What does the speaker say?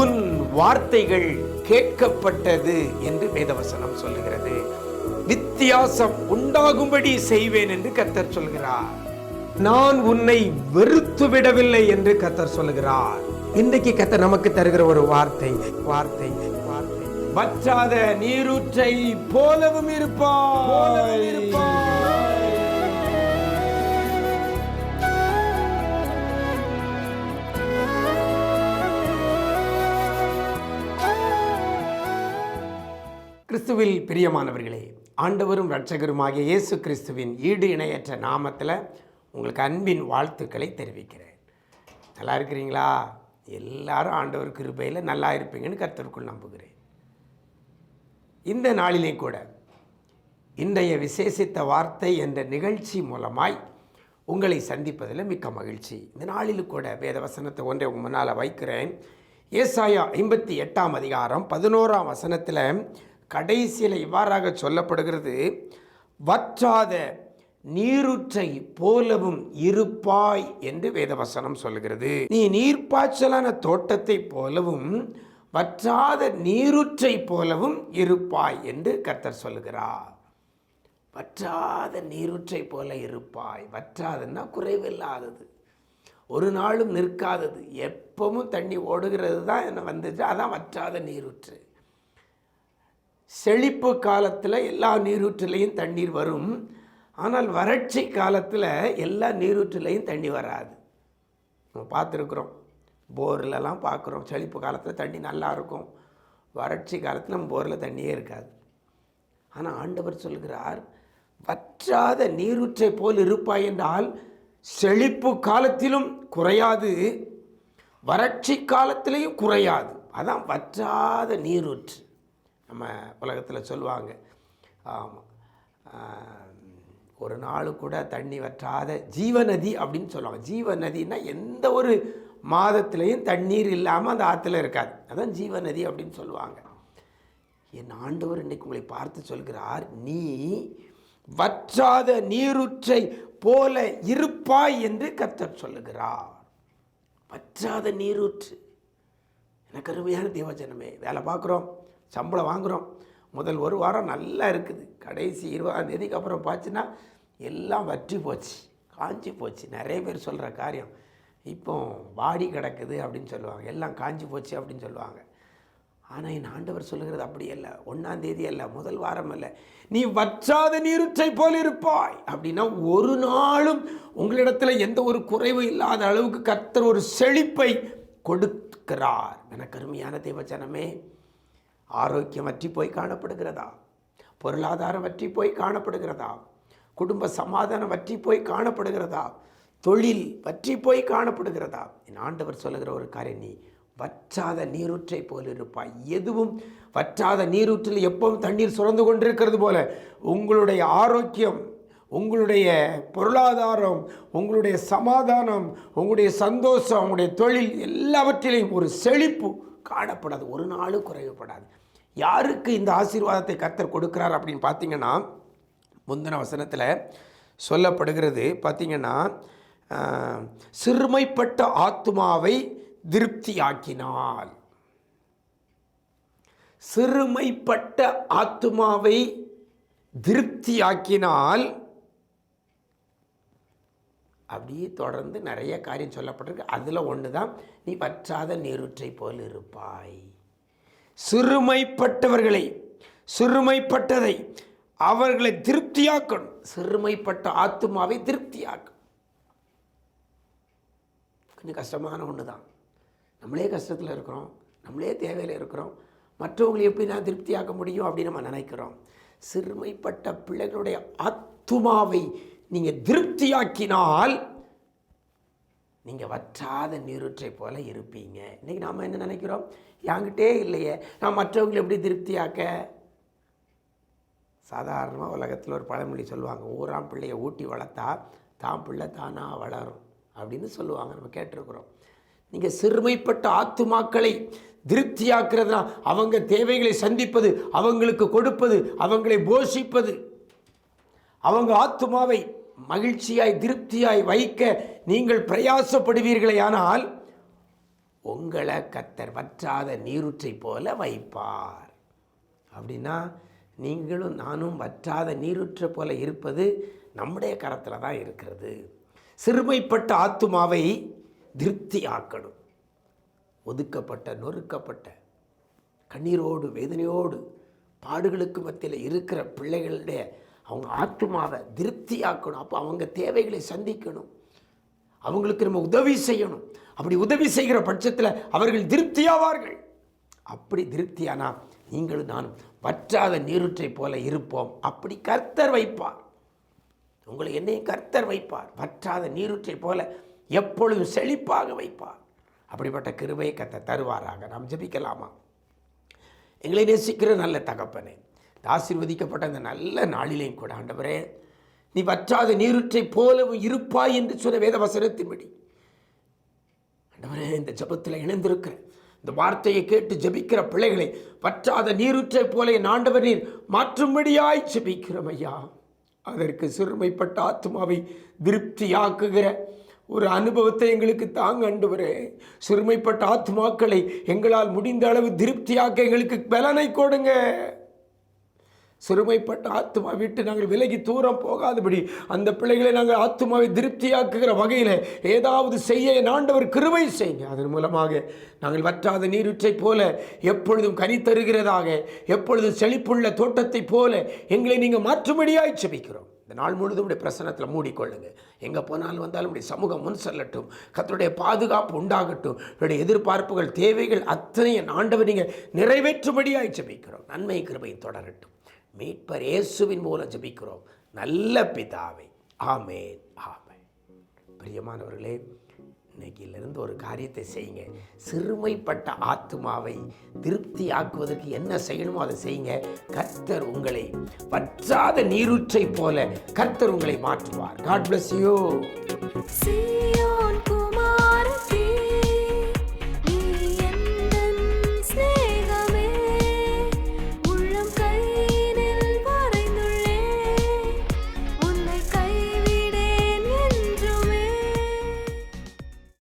உன் வார்த்தைகள் கேட்கப்பட்டது என்று வேதவசனம் சொல்லுகிறது. வித்தியாசம் உண்டாகும்படி செய்வேன் என்று கத்தர் சொல்கிறார். நான் உன்னை வெறுத்து விடவில்லை என்று கத்தர் சொல்லுகிறார். இன்றைக்கு கத்தர் நமக்கு தருகிற ஒரு வார்த்தை வார்த்தை வார்த்தை. வற்றாத நீரூற்றை போலவும் இருப்பார் போலவும் கிறிஸ்துவில் பிரியமானவர்களே ஆண்டவரும் இரட்சகருமாகிய இயேசு கிறிஸ்துவின் ஈடு இணையற்ற நாமத்தில் உங்களுக்கு அன்பின் வாழ்த்துக்களை தெரிவிக்கிறேன். நல்லா இருக்கிறீங்களா? எல்லாரும் ஆண்டவர் கிருபையில் நல்லா இருப்பீங்கன்னு கர்த்தருக்குள் நம்புகிறேன். இந்த நாளிலே கூட இன்றைய விசேஷித்த வார்த்தை என்ற நிகழ்ச்சி மூலமாய் உங்களை சந்திப்பதில் மிக்க மகிழ்ச்சி. இந்த நாளில் கூட வேத வசனத்தை ஒன்றை முன்னால் வைக்கிறேன். ஏசாயா ஐம்பத்தி எட்டாம் அதிகாரம் பதினோராம் வசனத்தில் கடைசியில் இவ்வாறாக சொல்லப்படுகிறது வற்றாத நீருற்றை போலவும் இருப்பாய் என்று வேதவசனம் சொல்கிறது நீ நீர்ப்பாய்ச்சலான தோட்டத்தை போலவும் வற்றாத நீருற்றை போலவும் இருப்பாய் என்று கர்த்தர் சொல்லுகிறார். வற்றாத நீருற்றை போல இருப்பாய். வற்றாதுன்னா குறைவில்லாதது. ஒரு நாளும் நிற்காதது. எப்பவும் தண்ணி ஓடுகிறது தான் என்ன வந்துச்சு அதான் வற்றாத நீரூற்று. செழிப்பு காலத்தில் எல்லா நீரூற்றுலையும் தண்ணீர் வரும். ஆனால் வறட்சி காலத்தில் எல்லா நீரூற்றுலையும் தண்ணி வராது. நம்ம பார்த்துருக்குறோம். போர்லலாம் பார்க்குறோம். செழிப்பு காலத்தில் தண்ணி நல்லா இருக்கும். வறட்சி காலத்தில் நம்ம போரில் தண்ணியே இருக்காது. ஆனால் ஆண்டவர் சொல்கிறார் வற்றாத நீரூற்றை போல் இருப்பாய் என்றால் செழிப்பு காலத்திலும் குறையாது. வறட்சி காலத்திலையும் குறையாது. அதான் வற்றாத நீரூற்று. நம்ம உலகத்தில் சொல்லுவாங்க. ஆமாம் ஒரு நாள் கூட தண்ணி வற்றாத ஜீவநதி அப்படின்னு சொல்லுவாங்க. ஜீவநதினா எந்த ஒரு மாதத்துலேயும் தண்ணீர் இல்லாமல் அந்த ஆற்றுல இருக்காது. அதான் ஜீவநதி அப்படின்னு சொல்லுவாங்க. என் ஆண்டவர் இன்னைக்கு உங்களை பார்த்து சொல்கிறார் நீ வற்றாத நீருற்றை போல இருப்பாய் என்று கர்த்தர் சொல்லுகிறார். வற்றாத நீரூற்று. எனக்கு அருமையான தேவஜனமே வேலை பார்க்குறோம். சம்பளம் வாங்குகிறோம் முதல் ஒரு வாரம் நல்லா இருக்குது. கடைசி இருபதாம் தேதிக்கு அப்புறம் பார்த்துன்னா எல்லாம் வற்றி போச்சு. காஞ்சி போச்சு. நிறைய பேர் சொல்கிற காரியம். இப்போ வாடி கிடக்குது அப்படின்னு சொல்லுவாங்க. எல்லாம் காஞ்சி போச்சு அப்படின்னு சொல்லுவாங்க. ஆனால் என் ஆண்டவர் சொல்லுகிறது அப்படி அல்ல. ஒன்றாம் தேதி அல்ல. முதல் வாரம் அல்ல. நீ வற்றாத நீருற்றை போல் இருப்பாய். அப்படின்னா ஒரு நாளும் உங்களிடத்தில் எந்த ஒரு குறைவு இல்லாத அளவுக்கு கர்த்தர் ஒரு செழிப்பை கொடுக்கிறார். எனக்கு அருமையான தேவச்சனமே ஆரோக்கியம் வற்றி போய் காணப்படுகிறதா? பொருளாதாரம் வற்றி போய் காணப்படுகிறதா? குடும்ப சமாதானம் வற்றி போய் காணப்படுகிறதா? தொழில் வற்றி போய் காணப்படுகிறதா? என் ஆண்டவர் சொல்லுகிற ஒரு காரியம் நீ வற்றாத நீரூற்றை போல் இருப்பாய். எதுவும் வற்றாத நீரூற்றில் எப்பவும் தண்ணீர் சுரந்து கொண்டிருக்கிறது போல உங்களுடைய ஆரோக்கியம் உங்களுடைய பொருளாதாரம் உங்களுடைய சமாதானம் உங்களுடைய சந்தோஷம் உங்களுடைய தொழில் எல்லாவற்றிலையும் ஒரு செழிப்பு காணப்படாது ஒரு நாளும் குறைவுபடாது. யாருக்கு இந்த ஆசீர்வாதத்தை கர்த்தர் கொடுக்குறார் அப்படின்னு பார்த்தீங்கன்னா முந்தின வசனத்தில் சொல்லப்படுகிறது பார்த்தீங்கன்னா சிறுமைப்பட்ட ஆத்துமாவை திருப்தியாக்கினாள் சிறுமைப்பட்ட ஆத்துமாவை திருப்தியாக்கினால் அப்படியே தொடர்ந்து நிறைய காரியம் சொல்லப்பட்டிருக்கு. அதில் ஒன்று தான் நீ வற்றாத நீருற்றை போல் இருப்பாய். சிறுமைப்பட்டவர்களை சிறுமைப்பட்டதை அவர்களை திருப்தியாக்கணும். சிறுமைப்பட்ட ஆத்துமாவை திருப்தியாக்கணும். கொஞ்சம் கஷ்டமான ஒன்று தான் நம்மளே கஷ்டத்தில் இருக்கிறோம் நம்மளே தேவையில் இருக்கிறோம். மற்றவங்களை எப்படி நான் திருப்தியாக்க முடியும் அப்படின்னு நம்ம நினைக்கிறோம். சிறுமைப்பட்ட பிள்ளைகளுடைய ஆத்துமாவை நீங்கள் திருப்தியாக்கினால் நீங்கள் வற்றாத நீருற்றை போல இருப்பீங்க. இன்றைக்கி நாம் என்ன நினைக்கிறோம்? என்கிட்டே இல்லையே. நான் மற்றவங்களை எப்படி திருப்தியாக்க? சாதாரணமாக உலகத்தில் ஒரு பழமொழி சொல்லுவாங்க ஊராம் பிள்ளையை ஊட்டி வளர்த்தா தான் பிள்ளை தானாக வளரும். அப்படின்னு சொல்லுவாங்க நம்ம கேட்டிருக்கிறோம். நீங்கள் சிறுமைப்பட்ட ஆத்துமாக்களை திருப்தியாக்குறதுனா அவங்க தேவைகளை சந்திப்பது அவங்களுக்கு கொடுப்பது அவங்களை போஷிப்பது. அவங்க ஆத்துமாவை மகிழ்ச்சியாய் திருப்தியாய் வைக்க நீங்கள் பிரயாசப்படுவீர்களே ஆனால் உங்களை கத்தர் வற்றாத நீரூற்றை போல வைப்பார். அப்படின்னா நீங்களும் நானும் வற்றாத நீரூற்றை போல இருப்பது நம்முடைய கரத்தில் தான் இருக்கிறது. சிறுமைப்பட்ட ஆத்துமாவை திருப்தி ஆக்கணும் ஒதுக்கப்பட்ட நொறுக்கப்பட்ட கண்ணீரோடு வேதனையோடு பாடுகளுக்கு மத்தியில் இருக்கிற பிள்ளைகளுடைய அவங்க ஆத்மாவை திருப்தியாக்கணும். அப்போ அவங்க தேவைகளை சந்திக்கணும். அவங்களுக்கு நம்ம உதவி செய்யணும். அப்படி உதவி செய்கிற பட்சத்தில் அவர்கள் திருப்தியாவார்கள். அப்படி திருப்தியானா நீங்களும் நானும் வற்றாத நீருற்றை போல இருப்போம். அப்படி கர்த்தர் வைப்பார். உங்களை என்னையும் கர்த்தர் வைப்பார். வற்றாத நீருற்றை போல எப்பொழுதும் செழிப்பாக வைப்பார். அப்படிப்பட்ட கிருபையை கத்த தருவாராக. நாம் ஜெபிக்கலாமா? எங்களை நேசிக்கிற நல்ல தகப்பனே ஆசிர்வதிக்கப்பட்ட அந்த நல்ல நாளிலேயும் கூட ஆண்டவரே நீ வற்றாத நீருற்றை போலவும் இருப்பாய் என்று சொன்ன வேத வசனத்தின்படி. ஆண்டவரே இந்த ஜெபத்தில் இணைந்திருக்கிற இந்த வார்த்தையை கேட்டு ஜெபிக்கிற பிள்ளைகளை வற்றாத நீருற்றை போல என் ஆண்டவர் நீர் மாற்றும்படியாய் ஜபிக்கிறோம் ஐயா. அதற்கு சிறுமைப்பட்ட ஆத்மாவை திருப்தியாக்குகிற ஒரு அனுபவத்தை எங்களுக்கு தாங்க ஆண்டவரே. சிறுமைப்பட்ட ஆத்மாக்களை எங்களால் முடிந்த அளவு திருப்தியாக்க எங்களுக்கு பலனை கொடுங்க. சிறுமைப்பட்ட ஆத்மா விட்டு நாங்கள் விலகி தூரம் போகாதபடி அந்த பிள்ளைகளை நாங்கள் ஆத்மாவை திருப்தியாக்குகிற வகையில் ஏதாவது செய்ய நாண்டவர் ஆண்டவர் செய்யுங்க. அதன் மூலமாக நாங்கள் வற்றாத நீருற்றை போல எப்பொழுதும் கனி தருகிறதாக எப்பொழுதும் செழிப்புள்ள தோட்டத்தை போல எங்களை நீங்கள் மாற்றும்படியாய் செபிக்கிறோம் இந்த நாள் முழுதும் உடைய பிரசனத்தில் மூடிக்கொள்ளுங்க. எங்கே போனாலும் வந்தாலும் உடைய சமூகம் முன் செல்லட்டும். கத்தருடைய பாதுகாப்பு உண்டாகட்டும். உடைய எதிர்பார்ப்புகள் தேவைகள் அத்தனையும் ஆண்டவர் நீங்கள் நிறைவேற்றும்படியாய் செபிக்கிறோம் நன்மை கிருபையும் தொடரட்டும். மீட்பர் இயேசுவின் மூலம் ஜபிக்கிறோம். நல்ல பிதாவை. ஆமேன். ஆமேன். பிரியமானவர்களே இன்னைக்கிலிருந்து ஒரு காரியத்தை செய்யுங்க. சிறுமைப்பட்ட ஆத்மாவை திருப்தி ஆக்குவதற்கு என்ன செய்யணுமோ அதை செய்யுங்க. கர்த்தர் உங்களை வற்றாத நீரூற்றை போல கர்த்தர் உங்களை மாற்றுவார். God bless you